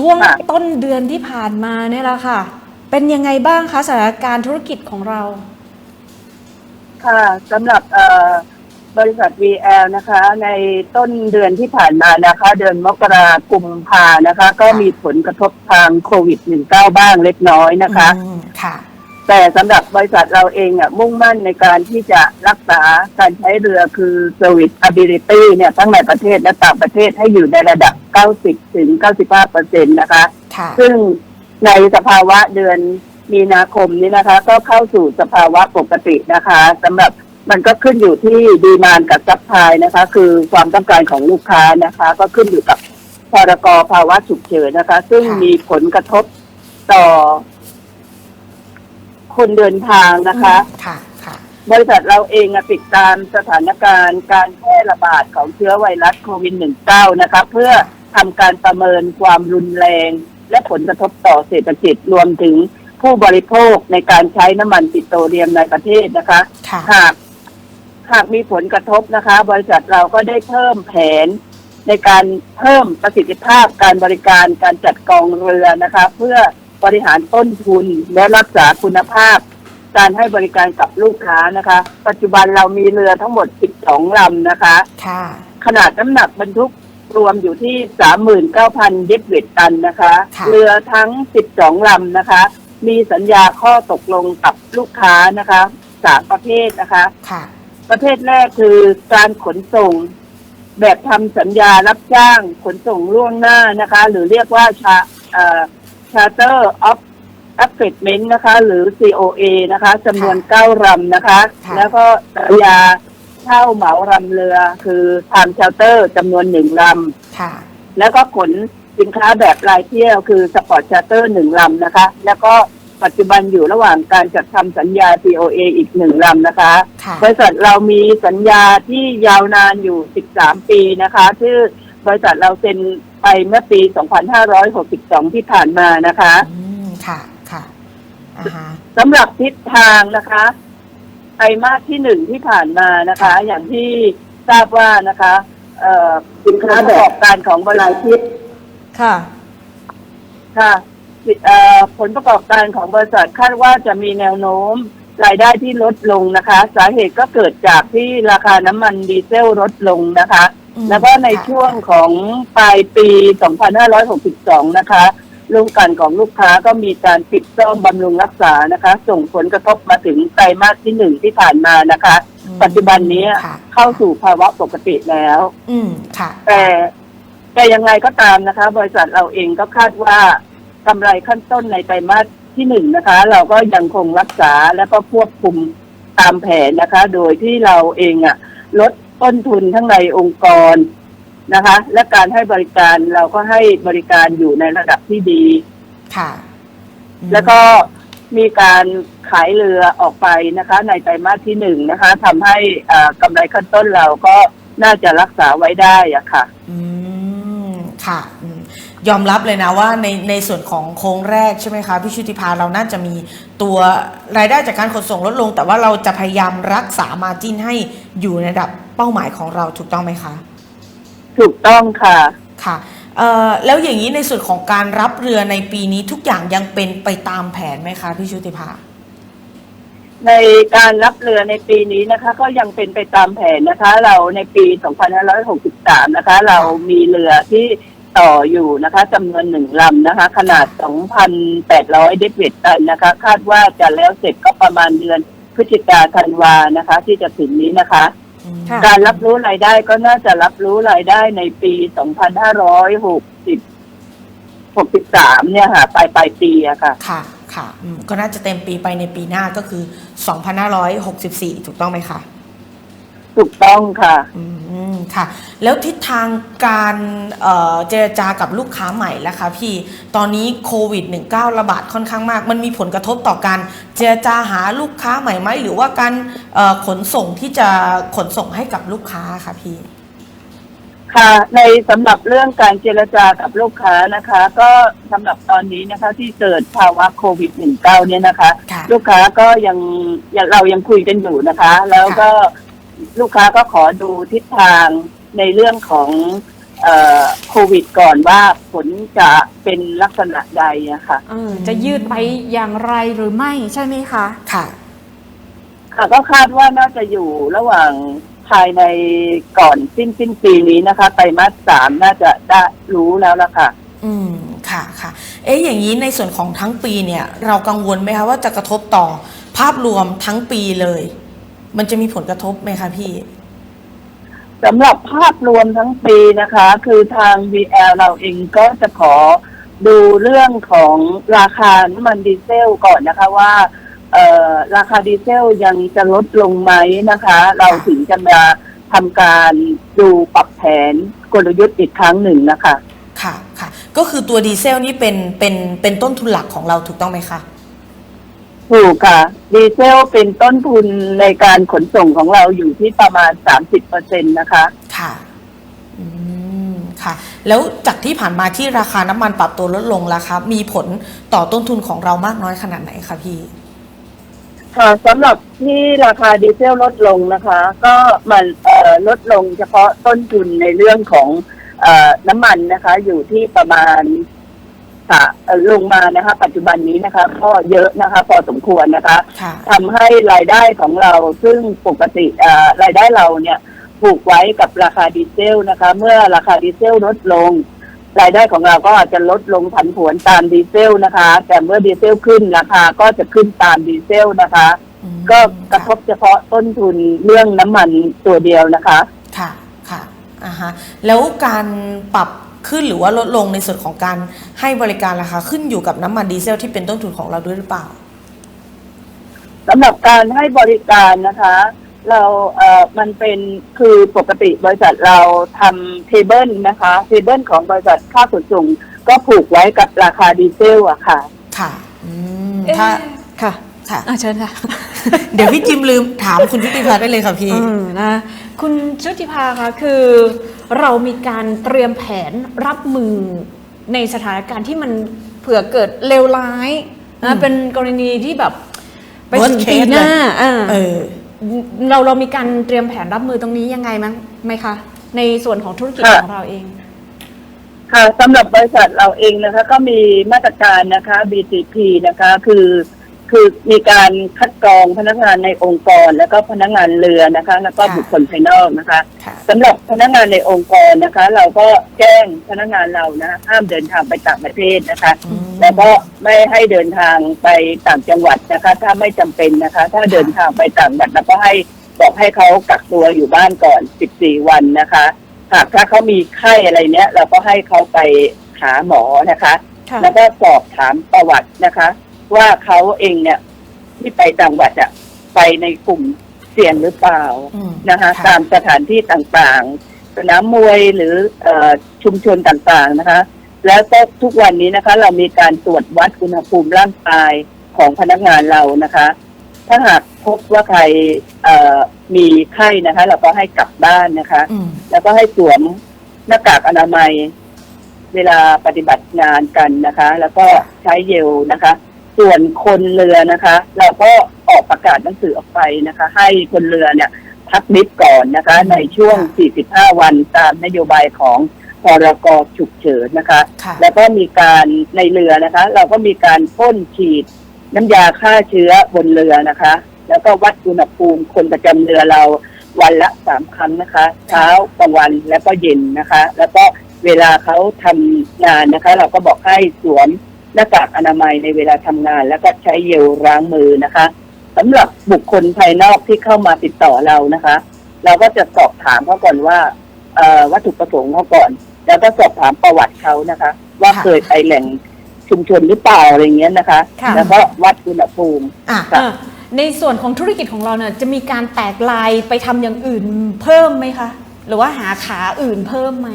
ช่วงค่ะต้นเดือนที่ผ่านมาเนี่ยแหละค่ะ เป็นยังไงบ้างคะสถานการณ์ธุรกิจของเรา ค่ะสำหรับเอ่อบริษัท VL นะคะ ในต้นเดือนที่ผ่านมานะคะ เดือนมกราคมพานะคะ ก็มีผลกระทบทางโควิด -19 บ้างเล็กน้อยนะคะอืมค่ะ แต่สำหรับบริษัทเราเองอะมุ่งมั่นในการที่จะรักษาการใช้เรือคือ service ability เนี่ยทั้งในประเทศและต่างประเทศให้อยู่ในระดับ 90 ถึง 95เปอร์เซ็นต์นะคะค่ะซึ่งในสภาวะเดือนมีนาคมนี้นะคะ ก็เข้าสู่สภาวะปกตินะคะสำหรับมันก็ขึ้นอยู่ที่ดีมานกับซัพพลายนะคะ คือความต้องการของลูกค้านะคะ ก็ขึ้นอยู่กับพรกภาวะฉุกเฉินนะคะ ซึ่งมีผลกระทบต่อ คนเดินทางนะคะ ค่ะ ค่ะ บริษัทเราเองอะติดตามสถานการณ์การแพร่ระบาดของเชื้อไวรัสโควิด -19 นะคะ เพื่อทำการประเมินความรุนแรง และผลกระทบต่อเศรษฐกิจรวมถึงผู้บริโภคในการใช้น้ำมันปิโตรเลียมในประเทศนะคะ ค่ะ หากหากมีผลกระทบนะคะ บริษัทเราก็ได้เพิ่มแผน ในการเพิ่มประสิทธิภาพการบริการการจัดกองเรือนะคะ เพื่อ บริหารต้นทุนและรักษาคุณภาพ การให้บริการกับลูกค้านะคะ ปัจจุบันเรามีเรือทั้งหมด 12 ลำนะคะ ค่ะ ขนาดน้ำหนักบรรทุกรวมอยู่ที่ 39,000เดวิดตันนะคะ ค่ะ เรือทั้ง 12 ลำนะคะ มีสัญญาข้อตกลงกับลูกค้านะคะสามประเภทนะคะ ค่ะ ประเภทแรกคือการขนส่ง แบบทำสัญญารับจ้างขนส่งล่วงหน้านะคะ หรือเรียกว่าชาเอ่อ charter of agreement นะคะ หรือ COA นะคะจำนวนเก้าลำนะคะ ค่ะ แล้วก็สัญญาเช่าเหมารำเรือ คือ time charter จำนวนหนึ่งลำ ค่ะ แล้วก็ขนสินค้าแบบรายเที่ยวคือสปอร์ตชาร์เตอร์หนึ่งลำนะคะ แล้วก็ปัจจุบันอยู่ระหว่างการจัดทำสัญญา COA อีกหนึ่งลำนะคะ ค่ะ บริษัทเรามีสัญญาที่ยาวนานอยู่ 13 ปีนะคะที่บริษัทเราเซ็น ไปเมื่อปี 2562 ที่ผ่านมานะคะอืมค่ะค่ะอ่าฮะ สำหรับทิศทางนะคะไตรมาสที่หนึ่งที่ผ่านมานะคะ อย่างที่ทราบว่านะคะเอ่อสินค้าประกอบการของบริษัทค่ะ ค่ะเอ่อผลประกอบการของบริษัทคาดว่าจะมีแนวโน้ม รายได้ที่ลดลงนะคะ สาเหตุก็เกิดจากที่ราคาน้ำมันดีเซลลดลงนะคะอืมแล้วก็ในค่ะช่วงของปลายปี 2562 นะคะโรงกลั่นของลูกค้าก็มีการปิดซ่อมบำรุงรักษานะคะ ส่งผลกระทบมาถึงไตรมาสที่หนึ่งที่ผ่านมานะคะอืมปัจจุบันนี้ค่ะเข้าสู่ภาวะปกติแล้ว อืมค่ะ แต่แต่ยังไงก็ตามนะคะ บริษัทเราเองก็คาดว่ากำไรขั้นต้นในไตรมาสที่หนึ่งนะคะ เราก็ยังคงรักษาและก็ควบคุมตามแผนนะคะ โดยที่เราเองอะลด ต้นทุนทั้งในองค์กรนะคะ และการให้บริการเราก็ให้บริการอยู่ในระดับที่ดี ค่ะอืมแล้วก็มีการขายเรือออกไปนะคะ ในไตรมาสที่หนึ่งนะคะทำให้อ่ากำไรขั้นต้นเราก็น่าจะรักษาไว้ได้อะค่ะ อืม ค่ะอืมยอมรับเลยนะว่าในในส่วนของโค้งแรกใช่ไหมคะพี่ชุติภาเราน่าจะมีตัวรายได้จากการขนส่งลดลง แต่ว่าเราจะพยายามรักษามาจิ้นให้อยู่ในระดับ เป้าหมายของเราถูกต้องไหมคะถูกต้องค่ะค่ะเอ่อแล้วอย่างนี้ในส่วนของการรับเรือในปีนี้ทุกอย่างยังเป็นไปตามแผนไหมคะพี่ชุติภาในการรับเรือในปีนี้นะคะ ก็ยังเป็นไปตามแผนนะคะ เราในปี 2563 นะคะ เรามีเรือที่ต่ออยู่นะคะจำนวนหนึ่งลำนะคะ ขนาด 2,800 เดวิดตันนะคะ คาดว่าจะแล้วเสร็จก็ประมาณเดือนพฤศจิกาธันวานะคะ ที่จะถึงนี้นะคะอืม ค่ะการรับรู้รายได้ก็น่าจะรับรู้รายได้ในปี 2560 63 เนี่ยค่ะ ปลายปลายปีอะค่ะ ค่ะ ค่ะอืมก็น่าจะเต็มปีไปในปีหน้าก็คือ 2564 ถูกต้องไหมคะ ถูกต้องค่ะ อืมค่ะ แล้วทิศทางการเอ่อเจรจากับลูกค้าใหม่แล้วคะพี่ตอนนี้โควิด -19 ระบาดค่อนข้างมาก มันมีผลกระทบต่อการเจรจาหาลูกค้าใหม่ไหมหรือว่าการเอ่อขนส่งที่จะขนส่งให้กับลูกค้าค่ะพี่ ค่ะ ในสำหรับเรื่องการเจรจากับลูกค้านะคะ ก็สำหรับตอนนี้นะคะ ที่เกิดภาวะโควิด -19 เนี่ยนะคะ ค่ะ ลูกค้าก็ยังยังเรายังคุยกันอยู่นะคะ แล้วก็ ลูกค้าก็ขอดูทิศทางในเรื่องของเอ่อโควิดก่อนว่าผลจะเป็นลักษณะใดอะค่ะเออจะยืดไปอย่างไรหรือไม่ใช่ไหมคะ ค่ะ ค่ะก็คาดว่าน่าจะอยู่ระหว่างภายในก่อนสิ้นสิ้นปีนี้นะคะไตรมาสสามน่าจะได้รู้แล้วล่ะค่ะ อืมค่ะค่ะ เอ๊ะอย่างนี้ในส่วนของทั้งปีเนี่ย เรากังวลไหมคะว่าจะกระทบต่อภาพรวมทั้งปีเลย มันจะมีผลกระทบไหมคะพี่สำหรับภาพรวมทั้งปีนะคะ คือทาง VL เราเองก็จะขอดูเรื่องของราคาน้ำมันดีเซลก่อนนะคะว่าเอ่อราคาดีเซลยังจะลดลงไหมนะคะ เราถึงจะมาทำการดูปรับแผนกลยุทธ์อีกครั้งหนึ่งนะคะ ค่ะค่ะ ก็คือตัวดีเซลนี่เป็นเป็นเป็นต้นทุนหลักของเราถูกต้องไหมคะ ถูกค่ะ ดีเซลเป็นต้นทุนในการขนส่งของเราอยู่ที่ประมาณ30เปอร์เซ็นต์นะคะค่ะอืมค่ะ แล้วจากที่ผ่านมาที่ราคาน้ำมันปรับตัวลดลงแล้วครับมีผลต่อต้นทุนของเรามากน้อยขนาดไหนคะพี่ ค่ะสำหรับที่ราคาดีเซลลดลงนะคะ ก็มันเอ่อลดลงเฉพาะต้นทุนในเรื่องของเอ่อน้ำมันนะคะ อยู่ที่ประมาณ ค่ะเอ่อลงมานะคะ ปัจจุบันนี้นะคะก็เยอะนะคะ พอสมควรนะคะค่ะทำให้รายได้ของเราซึ่งปกติเอ่อรายได้เราเนี่ยผูกไว้กับราคาดีเซลนะคะ เมื่อราคาดีเซลลดลง รายได้ของเราก็อาจจะลดลงผันผวนตามดีเซลนะคะ แต่เมื่อดีเซลขึ้นราคาก็จะขึ้นตามดีเซลนะคะอืมก็กระทบเฉพาะต้นทุนเรื่องน้ำมันตัวเดียวนะคะ ค่ะค่ะอ่าฮะแล้วการปรับ ขึ้นหรือว่าลดลงในส่วนของการให้บริการราคาขึ้นอยู่กับน้ำมันดีเซลที่เป็นต้นทุนของเราด้วยหรือเปล่าสำหรับการให้บริการนะคะ เราเอ่อมันเป็นคือปกติบริษัทเราทำเทเบิลนะคะเทเบิลของบริษัทค่าขนส่งก็ผูกไว้กับราคาดีเซลอะค่ะ ค่ะอืมเอ๊ะถ้าค่ะค่ะอะเชิญค่ะ เดี๋ยวพี่จิมลืมถามคุณทิติพัฒน์ได้เลยค่ะพี่ เออนะคุณชุติภาคะคือ เรามีการเตรียมแผนรับมือในสถานการณ์ที่มันเผื่อเกิดเลวร้ายอืนะมเป็นกรณีที่แบบไป Worst ถึงปี case หน้าอ่าเออเราเรามีการเตรียมแผนรับมือตรงนี้ยังไงมั้งไหมคะ ในส่วนของธุรกิจค่ะของเราเอง ค่ะสำหรับบริษัทเราเองนะคะ ก็มีมาตรการนะคะ BCP นะคะ คือ คือมีการคัดกรองพนักงานในองค์กร แล้วก็พนักงานเรือนะคะ แล้วก็ค่ะ บุคคลภายนอกนะคะ ค่ะ สำหรับพนักงานในองค์กรนะคะ เราก็แจ้งพนักงานเรานะห้ามเดินทางไปต่างประเทศนะคะ อืม แล้วก็ไม่ให้เดินทางไปต่างจังหวัดนะคะ ถ้าไม่จำเป็นนะคะ ถ้าเดินทางไปต่างจังหวัดเราก็ให้บอกให้เขากักตัวอยู่บ้านก่อน 14 วันนะคะหากถ้าเขามีไข้อะไรเนี้ย เราก็ให้เขาไปหาหมอนะคะ ค่ะ แล้วก็สอบถามประวัตินะคะ ว่าเขาเองเนี่ยที่ไปต่างจังหวัดอะไปในกลุ่มเสี่ยงหรือเปล่าอืมนะคะตามสถานที่ต่างๆ สนามมวยหรือเออชุมชนต่างๆนะคะ แล้วก็ทุกวันนี้นะคะ เรามีการตรวจวัดอุณหภูมิร่างกายของพนักงานเรานะคะ ถ้าหากพบว่าใครเอ่อมีไข้นะคะ เราก็ให้กลับบ้านนะคะ อืมแล้วก็ให้สวมหน้ากากอนามัย เวลาปฏิบัติงานกันนะคะ แล้วก็ใช้เยลนะคะ ส่วนคนเรือนะคะ เราก็ออกประกาศหนังสือออกไปนะคะ ให้คนเรือเนี่ยพักนิดก่อนนะคะ ในช่วง 45 วันตามนโยบายของพรกฉุกเฉินนะคะค่ะแล้วก็มีการในเรือนะคะ เราก็มีการพ่นฉีดน้ำยาฆ่าเชื้อบนเรือนะคะ แล้วก็วัดอุณหภูมิคนประจำเรือเราวันละสามครั้งนะคะ เช้ากลางวันแล้วก็เย็นนะคะ แล้วก็เวลาเขาทำงานนะคะ เราก็บอกให้สวม หน้ากากอนามัยในเวลาทำงาน แล้วก็ใช้เยลล้างมือนะคะสำหรับบุคคลภายนอกที่เข้ามาติดต่อเรานะคะ เราก็จะสอบถามเขาก่อนว่าเอ่อวัตถุประสงค์เขาก่อน แล้วก็สอบถามประวัติเขานะคะ ว่าค่ะเคยไปแหล่งชุมชนหรือเปล่าอะไรเงี้ยนะคะค่ะแล้วก็วัดอุณหภูมิอะค่ะอะในส่วนของธุรกิจของเราเนี่ยจะมีการแตกลายไปทำอย่างอื่นเพิ่มไหมคะ หรือว่าหาขาอื่นเพิ่มไหม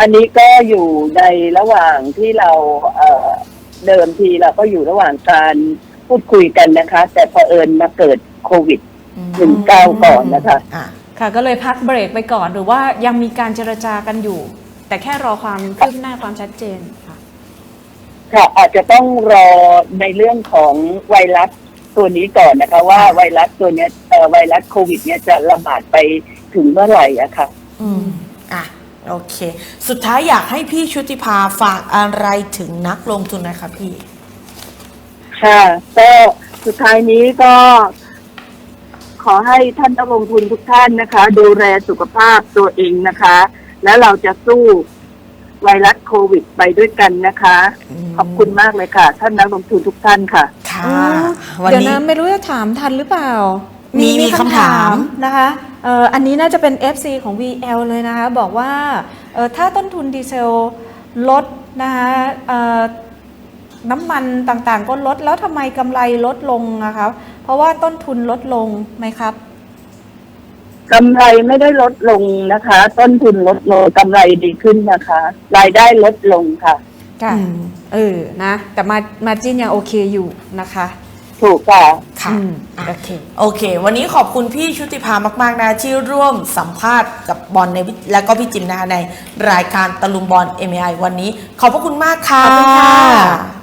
อันนี้ก็อยู่ในระหว่างที่เราเอ่อเดิมทีเราก็อยู่ระหว่างการพูดคุยกันนะคะ แต่พอเผอิญมาเกิดโควิดอืมหนึ่งเก้าก่อนนะคะอะค่ะก็เลยพักเบรกไปก่อนหรือว่ายังมีการเจรจากันอยู่ แต่แค่รอความคืบหน้าความชัดเจนค่ะค่ะอาจจะต้องรอในเรื่องของไวรัสตัวนี้ก่อนนะคะ ว่าไวรัสตัวเนี้ยเอ่อไวรัสโควิด เนี่ยจะระบาดไปถึงเมื่อไหร่อะค่ะ อืมอะ โอเค สุดท้ายอยากให้พี่ชุติภาฝากอะไรถึงนักลงทุนหนะคะพี่ ค่ะก็สุดท้ายนี้ก็ ขอให้ท่านนักลงทุนทุกท่านนะคะ ดูแลสุขภาพตัวเองนะคะ แล้วเราจะสู้ไวรัสโควิดไปด้วยกันนะคะอืมขอบคุณมากเลยค่ะ ท่านนักลงทุนทุกท่านค่ะ ค่ะอ๋อวันเดี๋ยวนี้ นะไม่รู้จะถามทันหรือเปล่า มีมีมีคำถามนะคะเอ่ออันนี้น่าจะเป็น FC ของ VL เลยนะคะ บอกว่าเอ่อถ้าต้นทุนดีเซลลดนะคะเอ่อน้ำมันต่างๆก็ลดแล้วทำไมกำไรลดลงนะคะเพราะว่าต้นทุนลดลงไหมครับกำไรไม่ได้ลดลงนะคะ ต้นทุนลดลงกำไรดีขึ้นนะคะ รายได้ลดลงค่ะค่ะอืมเออนะ แต่มามาจินยังโอเคอยู่นะคะ ถูกค่ะ ค่ะอืมอะโอเคโอเค วันนี้ขอบคุณพี่ชุติภามาก ๆ นะที่ร่วมสัมภาษณ์กับบอลในวิและก็พี่จิมนะคะในรายการตะลุมบอล MI วันนี้ ขอบพระคุณมากค่ะขอบคุณค่ะ